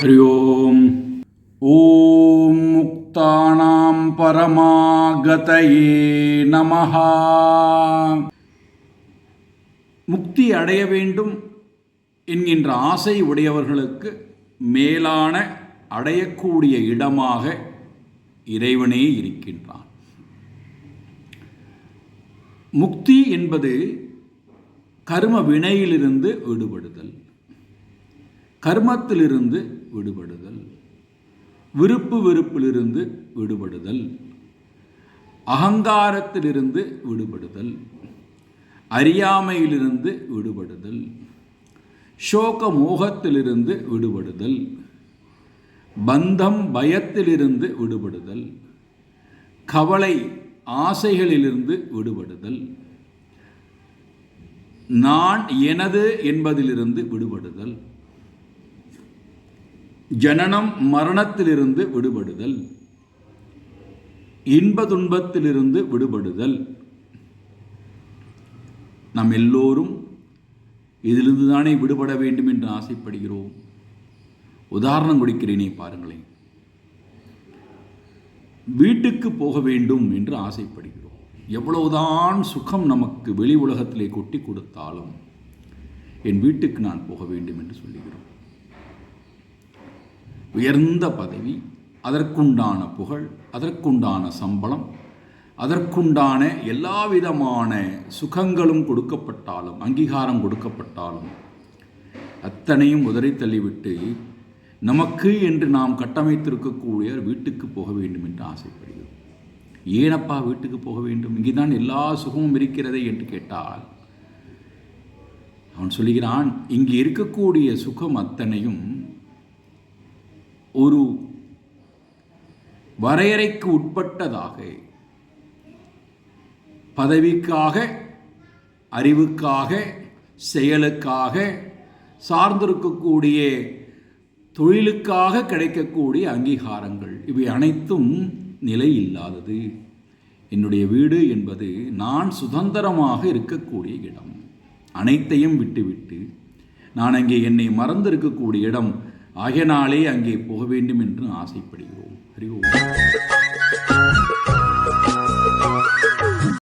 हरि ओम्। ॐ मुक्तानां பரமாகதையே நமஹா முக்தி அடைய வேண்டும் என்கின்ற ஆசை உடையவர்களுக்கு மேலான அடையக்கூடிய இடமாக இறைவனே இருக்கின்றான். முக்தி என்பது கர்ம வினையிலிருந்து விடுபடுதல். கர்மத்திலிருந்து விடுபடுதல். விருப்பு வெறுப்பிலிருந்து விடுபடுதல். அகங்காரத்திலிருந்து விடுபடுதல். அறியாமையிலிருந்து விடுபடுதல். சோக மோகத்திலிருந்து விடுபடுதல். பந்தம் பயத்திலிருந்து விடுபடுதல். கவலை ஆசைகளிலிருந்து விடுபடுதல். நான் எனது என்பதிலிருந்து விடுபடுதல். ஜனனம் மரணத்திலிருந்து விடுபடுதல். இன்ப துன்பத்திலிருந்து விடுபடுதல். நாம் எல்லோரும் இதிலிருந்து தானே விடுபட வேண்டும் என்று ஆசைப்படுகிறோம். உதாரணம் கொடுக்கிறேனே பாருங்களேன். வீட்டுக்கு போக வேண்டும் என்று ஆசைப்படுகிறோம். எவ்வளவுதான் சுகம் நமக்கு வெளி உலகத்திலே கொட்டி கொடுத்தாலும் என் வீட்டுக்கு நான் போக வேண்டும் என்று சொல்லுகிறோம். உயர்ந்த பதவி அதற்குண்டான புகழ் அதற்குண்டான சம்பளம் அதற்குண்டான எல்லா விதமான சுகங்களும் கொடுக்கப்பட்டாலும் அங்கீகாரம் கொடுக்கப்பட்டாலும் அத்தனையும் உதறி தள்ளிவிட்டு நமக்கு என்று நாம் கட்டமைத்திருக்கக்கூடிய வீட்டுக்கு போக வேண்டும் என்று ஆசைப்படுகிறோம். ஏனப்பா வீட்டுக்கு போக வேண்டும்? இங்கே தான் எல்லா சுகமும் இருக்கிறதே என்று கேட்டால் அவன் சொல்லுகிறான் இங்கே இருக்கக்கூடிய சுகம் அத்தனையும் ஒரு வரையறைக்கு உட்பட்டதாக பதவிக்காக அறிவுக்காக செயலுக்காக சார்ந்திருக்கக்கூடிய தொழிலுக்காக கிடைக்கக்கூடிய அங்கீகாரங்கள் இவை அனைத்தும் நிலை இல்லாதது என்னுடைய வீடு என்பது நான் சுதந்திரமாக இருக்கக்கூடிய இடம். அனைத்தையும் விட்டுவிட்டு நான் அங்கே என்னை மறந்திருக்கக்கூடிய இடம். ஆகையினாலே அங்கே போக வேண்டும் என்று ஆசைப்படுகிறோம். அறிவோம்.